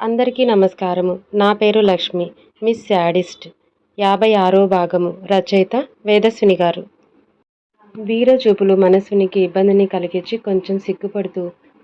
అందరికీ నమస్కారము. నా పేరు లక్ష్మి. Miss sadist. యాభై ఆరో భాగము. రచయిత వేదస్విని గారు. వీర చూపులు మనస్సునికి ఇబ్బందిని కలిగించి కొంచెం సిగ్గుపడుతూ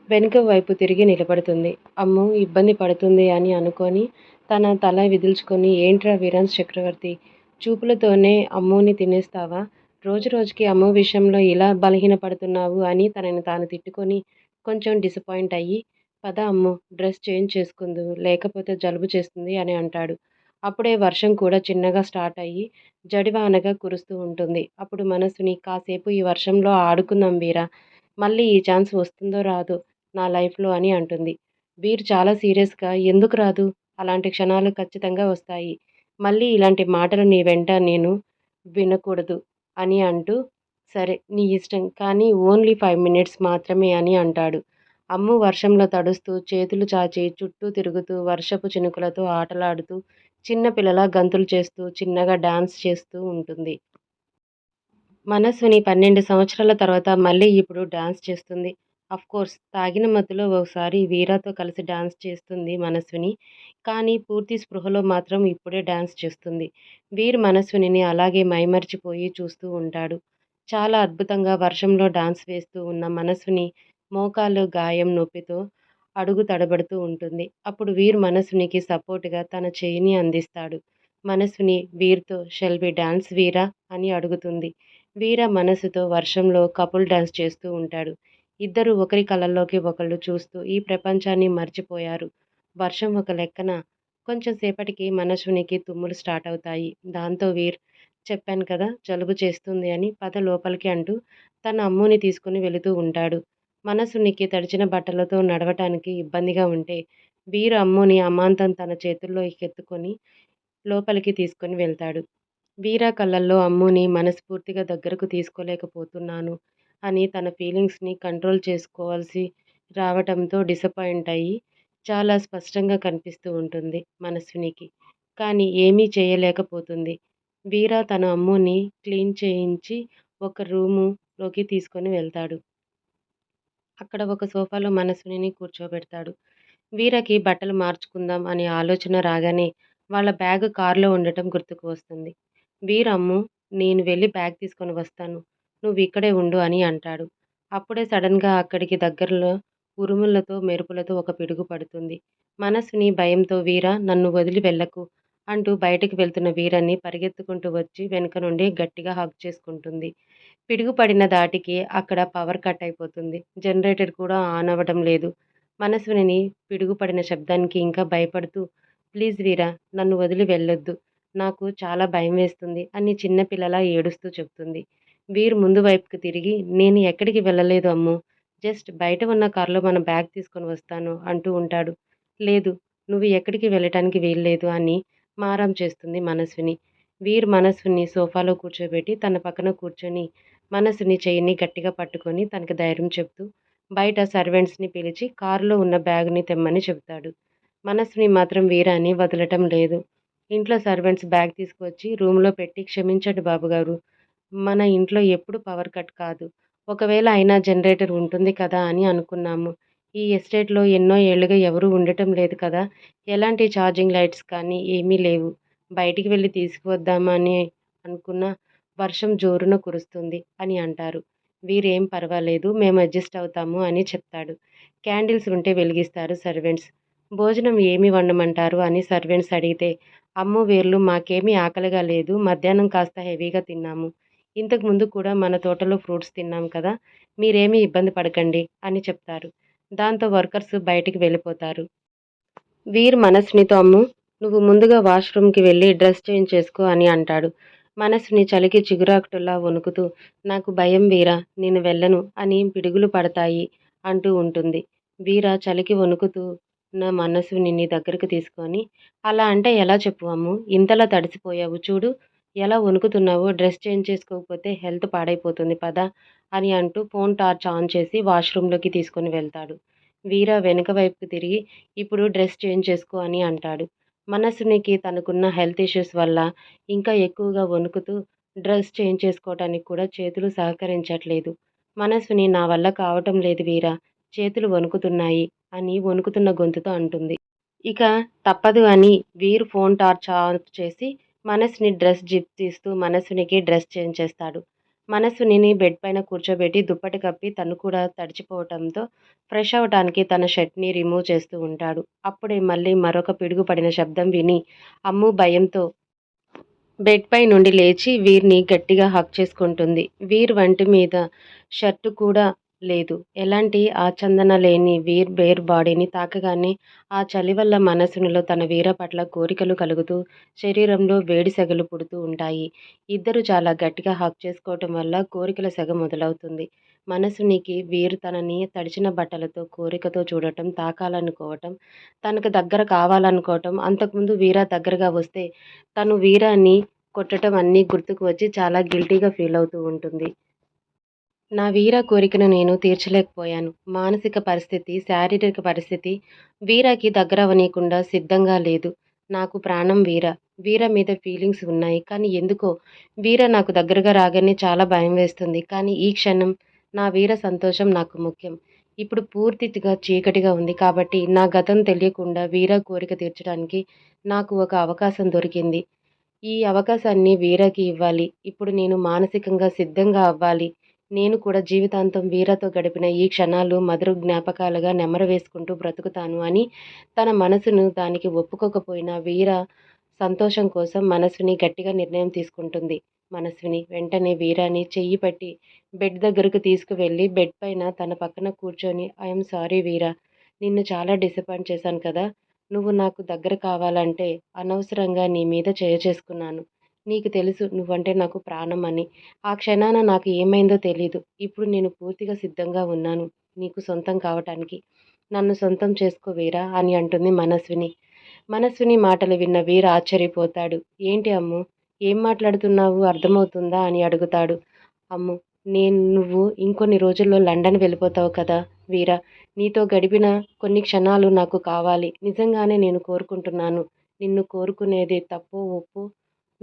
వెనుక వైపు తిరిగి నిలబడుతుంది. అమ్మో ఇబ్బంది పడుతుంది అని అనుకొని తన తల విదిల్చుకొని ఏంట్రా వీరాన్స్ చక్రవర్తి? చూపులతోనే అమ్మోని తినేస్తావా? రోజు రోజుకి అమ్మో విషయంలో ఇలా బలహీనపడుతున్నావు అని తనని తాను తిట్టుకొని కొంచెం డిసప్పాయింట్ అయ్యి పద అమ్ము డ్రెస్ చేంజ్ చేసుకుందు లేకపోతే జలుబు చేస్తుంది అని అంటాడు. అప్పుడే వర్షం కూడా చిన్నగా స్టార్ట్ అయ్యి జడివానగా కురుస్తూ ఉంటుంది. అప్పుడు మనసుని కాసేపు ఈ వర్షంలో ఆడుకుందాం వీరా మళ్ళీ ఈ ఛాన్స్ వస్తుందో రాదో నా లైఫ్లో అని అంటుంది. వీర్ చాలా సీరియస్గా ఎందుకు రాదు? అలాంటి క్షణాలు ఖచ్చితంగా వస్తాయి. మళ్ళీ ఇలాంటి మాటలు నీ వెంట నేను వినకూడదు అని అంటూ సరే నీ ఇష్టం కానీ ఓన్లీ ఫైవ్ మినిట్స్ మాత్రమే అని అంటాడు. అమ్ము వర్షంలో తడుస్తూ చేతులు చాచి చుట్టూ తిరుగుతూ వర్షపు చినుకులతో ఆటలాడుతూ చిన్నపిల్లల గంతులు చేస్తూ చిన్నగా డాన్స్ చేస్తూ ఉంటుంది. మనస్విని పన్నెండు సంవత్సరాల తర్వాత మళ్ళీ ఇప్పుడు డాన్స్ చేస్తుంది. కోర్స్ తాగిన మత్తులో ఒకసారి వీరాతో కలిసి డాన్స్ చేస్తుంది మనస్విని కానీ పూర్తి స్పృహలో మాత్రం ఇప్పుడే డాన్స్ చేస్తుంది. వీర్ మనస్వినిని అలాగే మైమర్చిపోయి చూస్తూ ఉంటాడు. చాలా అద్భుతంగా వర్షంలో డాన్స్ వేస్తూ ఉన్న మనస్విని మోకాలు గాయం నొప్పితో అడుగు తడబడుతూ ఉంటుంది. అప్పుడు వీర్ మనసునికి సపోర్ట్గా తన చేయిని అందిస్తాడు. మనసుని వీర్తో షెల్బీ డాన్స్ వీరా? అని అడుగుతుంది. వీర మనసుతో వర్షంలో కపుల్ డాన్స్ చేస్తూ ఉంటాడు. ఇద్దరు ఒకరి కళ్ళల్లోకి ఒకళ్ళు చూస్తూ ఈ ప్రపంచాన్ని మర్చిపోయారు. వర్షం ఒక లెక్కన కొంచెం సేపటికి మనసునికి తుమ్ములు స్టార్ట్ అవుతాయి. దాంతో వీర్ చెప్పాను కదా జలుబు చేస్తుంది అని పద లోపలికి అంటూ తన అమ్ముని తీసుకుని వెళుతూ ఉంటాడు. మనసునికి తడిచిన బట్టలతో నడవటానికి ఇబ్బందిగా ఉంటే వీరు అమ్ముని అమాంతం తన చేతుల్లో ఎత్తుకొని లోపలికి తీసుకొని వెళ్తాడు. వీరా కళ్ళల్లో అమ్ముని మనస్ఫూర్తిగా దగ్గరకు తీసుకోలేకపోతున్నాను అని తన ఫీలింగ్స్ని కంట్రోల్ చేసుకోవాల్సి రావటంతో డిసప్పాయింట్ అయ్యి చాలా స్పష్టంగా కనిపిస్తూ ఉంటుంది మనస్వినికి కానీ ఏమీ చేయలేకపోతుంది. వీరా తన అమ్ముని క్లీన్ చేయించి ఒక రూములోకి తీసుకొని వెళ్తాడు. అక్కడ ఒక సోఫాలో మనసుని కూర్చోబెడతాడు. వీరకి బట్టలు మార్చుకుందాం అనే ఆలోచన రాగానే వాళ్ళ బ్యాగ్ కారులో ఉండటం గుర్తుకు వస్తుంది. వీరమ్ము నేను వెళ్ళి బ్యాగ్ తీసుకొని వస్తాను. నువ్వు ఇక్కడే ఉండు అని అంటాడు. అప్పుడే సడన్గా అక్కడికి దగ్గరలో ఉరుములతో మెరుపులతో ఒక పిడుగు పడుతుంది. మనసుని భయంతో వీర నన్ను వదిలి వెళ్ళకు అంటూ బయటకు వెళ్తున్న వీరాన్ని పరిగెత్తుకుంటూ వచ్చి వెనుక నుండి గట్టిగా హగ్ చేసుకుంటుంది. పిడుగుపడిన దాటికి అక్కడ పవర్ కట్ అయిపోతుంది. జనరేటర్ కూడా ఆన్ అవ్వడం లేదు. మనస్విని పిడుగుపడిన శబ్దానికి ఇంకా భయపడుతూ ప్లీజ్ వీరా నన్ను వదిలి వెళ్ళొద్దు. నాకు చాలా భయం వేస్తుంది అని చిన్నపిల్లలా ఏడుస్తూ చెప్తుంది. వీరు ముందు వైపుకి తిరిగి నేను ఎక్కడికి వెళ్ళలేదు అమ్ము. జస్ట్ బయట ఉన్న కారులో మన బ్యాగ్ తీసుకొని వస్తాను అంటూ ఉంటాడు. లేదు నువ్వు ఎక్కడికి వెళ్ళటానికి వీల్లేదు అని మారం చేస్తుంది మనస్విని వీర్ మనస్విని సోఫాలో కూర్చోబెట్టి తన పక్కన కూర్చొని మనసుని చెయ్యిని గట్టిగా పట్టుకొని తనకి ధైర్యం చెప్తూ బయట సర్వెంట్స్ని పిలిచి కారులో ఉన్న బ్యాగ్ని తెమ్మని చెబుతాడు. మనసుని మాత్రం వీరాని వదలటం లేదు. ఇంట్లో సర్వెంట్స్ బ్యాగ్ తీసుకొచ్చి రూమ్లో పెట్టి క్షమించండి బాబుగారు. మన ఇంట్లో ఎప్పుడు పవర్ కట్ కాదు. ఒకవేళ అయినా జనరేటర్ ఉంటుంది కదా అని అనుకున్నాము. ఈ ఎస్టేట్లో ఎన్నో ఏళ్ళుగా ఎవరూ ఉండటం లేదు కదా. ఎలాంటి ఛార్జింగ్ లైట్స్ కానీ ఏమీ లేవు. బయటికి వెళ్ళి తీసుకువద్దామని అనుకున్న వర్షం జోరున కురుస్తుంది అని అంటారు. వీరేం పర్వాలేదు మేము అడ్జస్ట్ అవుతాము అని చెప్తాడు. క్యాండిల్స్ ఉంటే వెలిగిస్తారు సర్వెంట్స్. భోజనం ఏమి వండమంటారు అని సర్వెంట్స్ అడిగితే అమ్ము వేర్లు మాకేమీ ఆకలిగా లేదు మధ్యాహ్నం కాస్త హెవీగా తిన్నాము. ఇంతకుముందు కూడా మన తోటలో ఫ్రూట్స్ తిన్నాం కదా మీరేమీ ఇబ్బంది పడకండి అని చెప్తారు. దాంతో వర్కర్స్ బయటికి వెళ్ళిపోతారు. వీర్ మనస్నితో అమ్ము నువ్వు ముందుగా వాష్రూమ్కి వెళ్ళి డ్రెస్ చేంజ్ చేసుకో అని అంటాడు. మనసుని చలికి చిగురాకుటలా వణుకుతూ నాకు భయం వీరా నేను వెళ్ళను అని పిడుగులు పడతాయి అంటూ ఉంటుంది. వీరా చలికి వణుకుతూ నా మనసుని నీ దగ్గరకు తీసుకొని అలా అంటే ఎలా చెప్పు అమ్ము ఇంతలా తడిసిపోయావు చూడు ఎలా వణుకుతున్నావో డ్రెస్ చేంజ్ చేసుకోకపోతే హెల్త్ పాడైపోతుంది పదా అని అంటూ ఫోన్ టార్చ్ ఆన్ చేసి వాష్రూమ్లోకి తీసుకొని వెళ్తాడు. వీరా వెనుక వైపుకు తిరిగి ఇప్పుడు డ్రెస్ చేంజ్ చేసుకో అని అంటాడు. మనసునికి తనకున్న హెల్త్ ఇష్యూస్ వల్ల ఇంకా ఎక్కువగా వణుకుతూ డ్రెస్ చేంజ్ చేసుకోవటానికి కూడా చేతులు సహకరించట్లేదు. మనసుని నా వల్ల కావటం లేదు వీరా చేతులు వణుకుతున్నాయి అని వణుకుతున్న గొంతుతో అంటుంది. ఇక తప్పదు అని వీరు ఫోన్ టార్చ్ ఆఫ్ చేసి మనసుని డ్రెస్ జిప్ తీస్తూ మనసునికి డ్రెస్ చేంజ్ చేస్తాడు. మనస్సుని బెడ్ పైన కూర్చోబెట్టి దుప్పటి కప్పి తను కూడా తడిచిపోవటంతో ఫ్రెష్ అవటానికి తన షర్ట్ని రిమూవ్ చేస్తూ ఉంటాడు. అప్పుడే మళ్ళీ మరొక పిడుగు పడిన శబ్దం విని అమ్ము భయంతో బెడ్ పై నుండి లేచి వీర్ని గట్టిగా హక్ చేసుకుంటుంది. వీర్ వంటి మీద షర్టు కూడా లేదు. ఎలాంటి ఆచందన లేని వీర్ బేర్ బాడీని తాకగానే ఆ చలి వల్ల మనసునిలో తన వీర పట్ల కోరికలు కలుగుతూ శరీరంలో వేడి సెగలు పుడుతూ ఉంటాయి. ఇద్దరు చాలా గట్టిగా హక్ చేసుకోవటం వల్ల కోరికల సెగ మొదలవుతుంది. మనసునికి వీరు తనని తడిచిన బట్టలతో కోరికతో చూడటం తాకాలనుకోవటం తనకు దగ్గర కావాలనుకోవటం అంతకుముందు వీర దగ్గరగా వస్తే తను వీరాన్ని కొట్టడం అన్నీ గుర్తుకు వచ్చి చాలా గిల్టీగా ఫీల్ అవుతూ ఉంటుంది. నా వీర కోరికను నేను తీర్చలేకపోయాను. మానసిక పరిస్థితి శారీరక పరిస్థితి వీరాకి దగ్గర అవనీయకుండా సిద్ధంగా లేదు. నాకు ప్రాణం వీర. వీర మీద ఫీలింగ్స్ ఉన్నాయి. కానీ ఎందుకో వీర నాకు దగ్గరగా రాగానే చాలా భయం వేస్తుంది. కానీ ఈ క్షణం నా వీర సంతోషం నాకు ముఖ్యం. ఇప్పుడు పూర్తిగా చీకటిగా ఉంది కాబట్టి నా గతం తెలియకుండా వీర కోరిక తీర్చడానికి నాకు ఒక అవకాశం దొరికింది. ఈ అవకాశాన్ని వీరకి ఇవ్వాలి. ఇప్పుడు నేను మానసికంగా సిద్ధంగా అవ్వాలి. నేను కూడా జీవితాంతం వీరతో గడిపిన ఈ క్షణాలు మధుర జ్ఞాపకాలుగా నెమరు వేసుకుంటూ బ్రతుకుతాను అని తన మనసును దానికి ఒప్పుకోకపోయినా వీర సంతోషం కోసం మనసుని గట్టిగా నిర్ణయం తీసుకుంటుంది. మనస్విని వెంటనే వీరాని చెయ్యి పట్టి బెడ్ దగ్గరకు తీసుకువెళ్ళి బెడ్ పైన తన పక్కన కూర్చొని ఐఎమ్ సారీ వీరా నిన్ను చాలా డిసప్పాయింట్ చేశాను కదా. నువ్వు నాకు దగ్గర కావాలంటే అనవసరంగా నీ మీద చేసుకున్నాను నీకు తెలుసు నువ్వంటే నాకు ప్రాణం అని ఆ క్షణాన నాకు ఏమైందో తెలీదు. ఇప్పుడు నేను పూర్తిగా సిద్ధంగా ఉన్నాను. నీకు సొంతం కావటానికి. నన్ను సొంతం చేసుకో వీరా అని అంటుంది మనస్విని. మనస్విని మాటలు విన్న వీర ఆశ్చర్యపోతాడు. ఏంటి అమ్ము? ఏం మాట్లాడుతున్నావు? అర్థమవుతుందా అని అడుగుతాడు. అమ్ము నేను నువ్వు ఇంకొన్ని రోజుల్లో లండన్ వెళ్ళిపోతావు కదా వీరా. నీతో గడిపిన కొన్ని క్షణాలు నాకు కావాలి. నిజంగానే నేను కోరుకుంటున్నాను. నిన్ను కోరుకునేది తప్పు ఒప్పు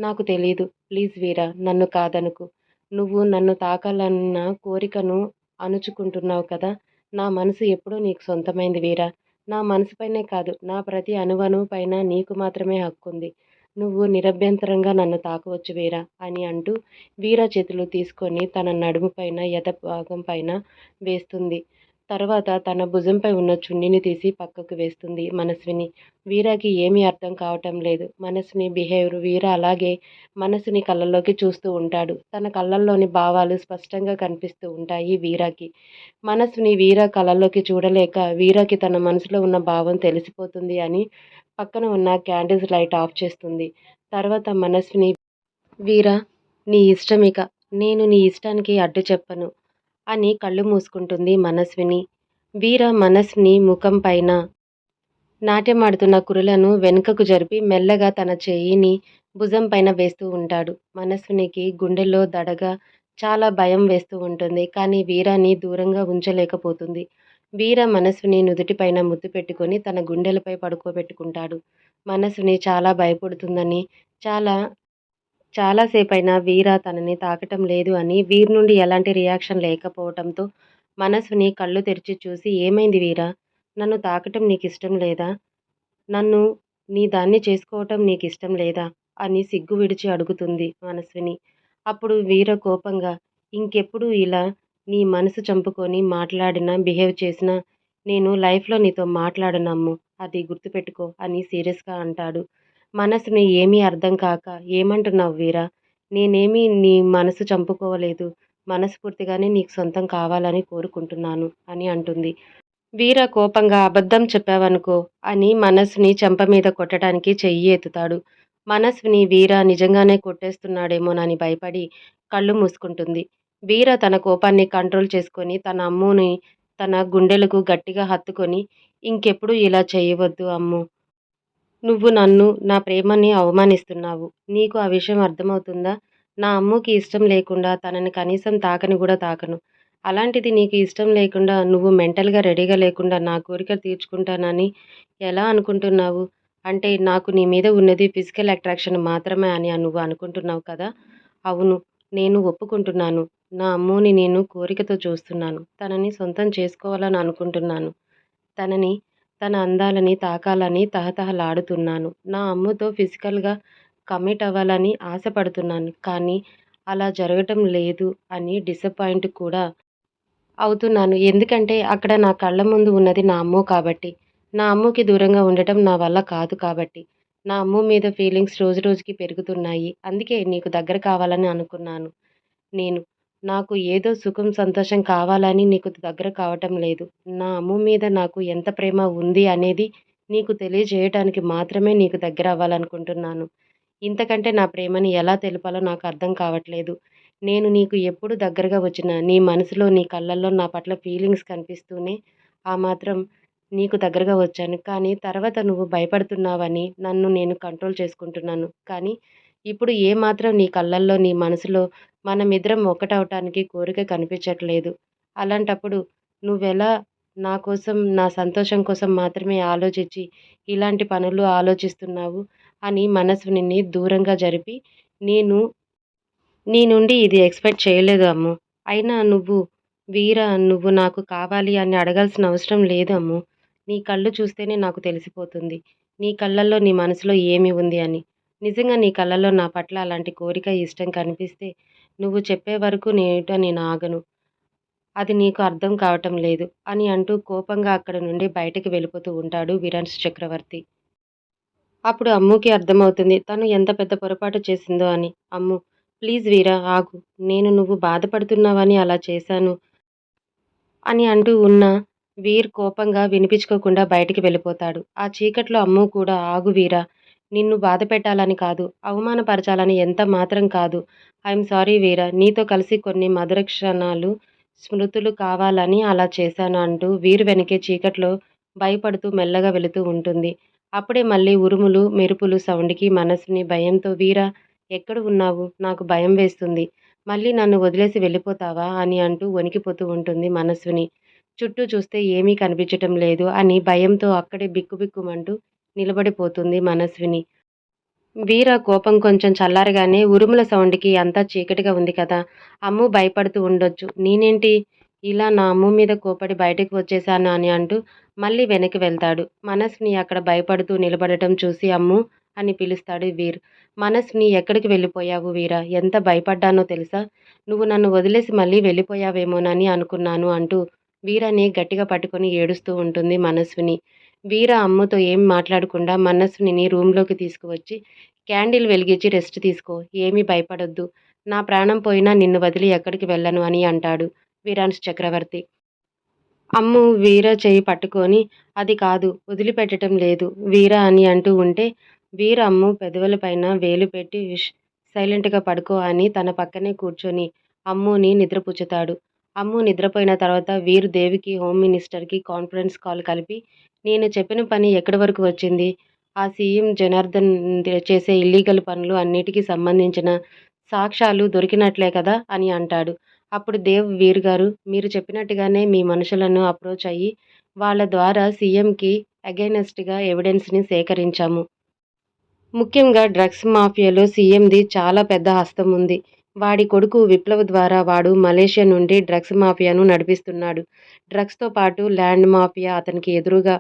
నాకు తెలియదు ప్లీజ్ వీరా నన్ను కాదనుకు. నువ్వు నన్ను తాకాలన్న కోరికను అణుచుకుంటున్నావు కదా నా మనసు ఎప్పుడూ నీకు సొంతమైంది వీరా. నా మనసుపైనే కాదు నా ప్రతి అణువణు పైన నీకు మాత్రమే హక్కు ఉంది నువ్వు నిరభ్యంతరంగా నన్ను తాకవచ్చు వీరా అని అంటూ వీర చేతులు తీసుకొని తన నడుము పైన యథ భాగం పైన వేస్తుంది. తర్వాత తన భుజంపై ఉన్న చున్నీని తీసి పక్కకు వేస్తుంది మనస్విని. వీరాకి ఏమీ అర్థం కావటం లేదు. మనసుని బిహేవియర్ వీర అలాగే మనసుని కళ్ళల్లోకి చూస్తూ ఉంటాడు. తన కళ్ళల్లోని భావాలు స్పష్టంగా కనిపిస్తూ ఉంటాయి వీరాకి. మనసుని వీర కళ్ళల్లోకి చూడలేక వీరాకి తన మనసులో ఉన్న భావం తెలిసిపోతుంది అని పక్కన ఉన్న క్యాండిల్స్ లైట్ ఆఫ్ చేస్తుంది. తర్వాత మనస్విని వీరా నీ ఇష్టం ఇక. నేను నీ ఇష్టానికి అడ్డు చెప్పను. అని కళ్ళు మూసుకుంటుంది మనస్విని. వీర మనస్విని ముఖం పైన నాట్యమాడుతున్న కురులను వెనుకకు జరిపి మెల్లగా తన చేయిని భుజం పైన వేస్తూ ఉంటాడు. మనస్వినికి గుండెల్లో దడగా చాలా భయం వేస్తూ ఉంటుంది. కానీ వీరాని దూరంగా ఉంచలేకపోతుంది. వీర మనసుని నుదుటిపైన ముద్దు పెట్టుకొని తన గుండెలపై పడుకోబెట్టుకుంటాడు. మనసుని చాలా భయపడుతుందని చాలా చాలాసేపైనా వీర తనని తాకటం లేదు అని వీర్ నుండి ఎలాంటి రియాక్షన్ లేకపోవటంతో మనసుని కళ్ళు తెరిచి చూసి ఏమైంది వీర? నన్ను తాకటం నీకు ఇష్టం లేదా? నన్ను నీ దాన్ని చేసుకోవటం నీకు ఇష్టం లేదా? అని సిగ్గు విడిచి అడుగుతుంది మనస్విని అప్పుడు వీర కోపంగా ఇంకెప్పుడు ఇలా నీ మనసు చంపుకొని మాట్లాడినా బిహేవ్ చేసినా నేను లైఫ్లో నీతో మాట్లాడనమ్ము అది గుర్తుపెట్టుకో అని సీరియస్గా అంటాడు. మనసుని ఏమీ అర్థం కాక ఏమంటున్నావు వీరా? నేనేమీ నీ మనసు చంపుకోవలేదు మనస్ఫూర్తిగానే నీకు సొంతం కావాలని కోరుకుంటున్నాను అని అంటుంది. వీర కోపంగా అబద్ధం చెప్పావనుకో అని మనసుని చెంప మీద కొట్టడానికి చెయ్యి ఎత్తుతాడు. మనస్విని వీర నిజంగానే కొట్టేస్తున్నాడేమోనని భయపడి కళ్ళు మూసుకుంటుంది. వీర తన కోపాన్ని కంట్రోల్ చేసుకొని తన అమ్ముని తన గుండెలకు గట్టిగా హత్తుకొని ఇంకెప్పుడు ఇలా చేయవద్దు అమ్ము! నువ్వు నన్ను నా ప్రేమని అవమానిస్తున్నావు. నీకు ఆ విషయం అర్థమవుతుందా? నా అమ్ముకి ఇష్టం లేకుండా తనని కనీసం తాకని కూడా తాకను. అలాంటిది నీకు ఇష్టం లేకుండా నువ్వు మెంటల్గా రెడీగా లేకుండా నా కోరిక తీర్చుకుంటానని ఎలా అనుకుంటున్నావు? అంటే నాకు నీ మీద ఉన్నది ఫిజికల్ అట్రాక్షన్ మాత్రమే అని నువ్వు అనుకుంటున్నావు కదా? అవును నేను ఒప్పుకుంటున్నాను. నా అమ్మని నేను కోరికతో చూస్తున్నాను. తనని సొంతం చేసుకోవాలని అనుకుంటున్నాను. తనని తన అందాలని తాకాలని తహతహలాడుతున్నాను. నా అమ్ముతో ఫిజికల్గా కమిట్ అవ్వాలని ఆశపడుతున్నాను. కానీ అలా జరగటం లేదు అని డిసప్పాయింట్ కూడా అవుతున్నాను. ఎందుకంటే అక్కడ నా కళ్ళ ముందు ఉన్నది నా అమ్ము కాబట్టి. నా అమ్ముకి దూరంగా ఉండటం నా వల్ల కాదు కాబట్టి. నా అమ్ము మీద ఫీలింగ్స్ రోజు రోజుకి పెరుగుతున్నాయి. అందుకే నీకు దగ్గర కావాలని అనుకున్నాను నేను. నాకు ఏదో సుఖం సంతోషం కావాలని నీకు దగ్గర కావటం లేదు. నా అమ్ము మీద నాకు ఎంత ప్రేమ ఉంది అనేది నీకు తెలియజేయటానికి మాత్రమే నీకు దగ్గర అవ్వాలనుకుంటున్నాను. ఇంతకంటే నా ప్రేమని ఎలా తెలపాలో నాకు అర్థం కావట్లేదు. నేను నీకు ఎప్పుడు దగ్గరగా వచ్చినా నీ మనసులో నీ కళ్ళల్లో నా పట్ల ఫీలింగ్స్ కనిపిస్తూనే ఆ మాత్రం నీకు దగ్గరగా వచ్చాను. కానీ తర్వాత నువ్వు భయపడుతున్నావని నన్ను నేను కంట్రోల్ చేసుకుంటున్నాను. కానీ ఇప్పుడు ఏమాత్రం నీ కళ్ళల్లో నీ మనసులో మనమిద్దరం ఒకటవటానికి కోరిక కనిపించట్లేదు. అలాంటప్పుడు నువ్వెలా నా కోసం నా సంతోషం కోసం మాత్రమే ఆలోచించి ఇలాంటి పనులు ఆలోచిస్తున్నావు అని మనస్విని దూరంగా జరిపి నేను నీ నుండి ఇది ఎక్స్పెక్ట్ చేయలేదు అమ్ము. అయినా నువ్వు వీర నువ్వు నాకు కావాలి అని అడగాల్సిన అవసరం లేదు అమ్ము. నీ కళ్ళు చూస్తేనే నాకు తెలిసిపోతుంది. నీ కళ్ళల్లో నీ మనసులో ఏమి ఉంది అని. నిజంగా నీ కళ్ళలో నా పట్ల అలాంటి కోరిక ఇష్టం కనిపిస్తే నువ్వు చెప్పే వరకు నేట నేను ఆగను. అది నీకు అర్థం కావటం లేదు అని అంటూ కోపంగా అక్కడ నుండి బయటకు వెళ్ళిపోతూ ఉంటాడు విరాన్స్ చక్రవర్తి. అప్పుడు అమ్ముకి అర్థమవుతుంది తను ఎంత పెద్ద పొరపాటు చేసిందో అని. అమ్ము ప్లీజ్ వీరా ఆగు. నేను నువ్వు బాధపడుతున్నావని అలా చేశాను అని అంటూ ఉన్న వీర్ కోపంగా వినిపించుకోకుండా బయటికి వెళ్ళిపోతాడు. ఆ చీకట్లో అమ్ము కూడా ఆగు వీరా. నిన్ను బాధ పెట్టాలని కాదు అవమానపరచాలని ఎంత మాత్రం కాదు. ఐఎమ్ సారీ వీరా నీతో కలిసి కొన్ని మధుర క్షణాలు స్మృతులు కావాలని అలా చేశాను అంటూ వీరు వెనకే చీకట్లో భయపడుతూ మెల్లగా వెళుతూ ఉంటుంది. అప్పుడే మళ్ళీ ఉరుములు మెరుపులు సౌండ్కి మనసుని భయంతో వీరా ఎక్కడ ఉన్నావు? నాకు భయం వేస్తుంది. మళ్ళీ నన్ను వదిలేసి వెళ్ళిపోతావా? అని అంటూ వణికిపోతూ ఉంటుంది మనస్సుని చుట్టూ చూస్తే ఏమీ కనిపించటం లేదు. అని భయంతో అక్కడే బిక్కుబిక్కుమంటూ నిలబడిపోతుంది మనస్విని. వీర కోపం కొంచెం చల్లారగానే ఉరుముల సౌండ్కి అంతా చీకటిగా ఉంది కదా. అమ్ము భయపడుతూ ఉండొచ్చు. నేనేంటి? ఇలా నా అమ్ము మీద కోపడి బయటకు వచ్చేసాను అని అంటూ మళ్ళీ వెనక్కి వెళ్తాడు. మనస్ని అక్కడ భయపడుతూ నిలబడటం చూసి అమ్ము అని పిలుస్తాడు వీర్. మనస్ని ఎక్కడికి వెళ్ళిపోయావు వీర? ఎంత భయపడ్డానో తెలుసా? నువ్వు నన్ను వదిలేసి మళ్ళీ వెళ్ళిపోయావేమోనని అనుకున్నాను అంటూ వీరని గట్టిగా పట్టుకొని ఏడుస్తూ ఉంటుంది మనస్విని. వీర అమ్మతో ఏం మాట్లాడకుండా మనస్విని రూమ్లోకి తీసుకువచ్చి క్యాండిల్ వెలిగించి రెస్ట్ తీసుకో ఏమీ భయపడొద్దు. నా ప్రాణం పోయినా నిన్ను వదిలి ఎక్కడికి వెళ్ళను అని అంటాడు వీరాన్స్ చక్రవర్తి. అమ్ము వీర చేయి పట్టుకొని అది కాదు వదిలిపెట్టడం లేదు వీర అని అంటూ ఉంటే వీర అమ్ము పెదవులపైన వేలు పెట్టి సైలెంట్గా పడుకో అని తన పక్కనే కూర్చొని అమ్ముని నిద్రపుచ్చుతాడు. అమ్ము నిద్రపోయిన తర్వాత వీరు దేవికి హోమ్ మినిస్టర్కి కాన్ఫరెన్స్ కాల్ కలిపి నేను చెప్పిన పని ఎక్కడి వరకు వచ్చింది? ఆ సీఎం జనార్దన్ చేసే ఇల్లీగల్ పనులు అన్నిటికీ సంబంధించిన సాక్ష్యాలు దొరికినట్లే కదా? అని అంటాడు. అప్పుడు దేవ్ వీర్ గారు మీరు చెప్పినట్టుగానే మీ మనుషులను అప్రోచ్ అయ్యి వాళ్ళ ద్వారా సీఎంకి అగైనెస్ట్గా ఎవిడెన్స్ని సేకరించాము. ముఖ్యంగా డ్రగ్స్ మాఫియాలో సీఎంది చాలా పెద్ద హస్తం ఉంది. వాడి కొడుకు విప్లవ్ ద్వారా వాడు మలేషియా నుండి డ్రగ్స్ మాఫియాను నడిపిస్తున్నాడు. డ్రగ్స్తో పాటు ల్యాండ్ మాఫియా అతనికి ఎదురుగా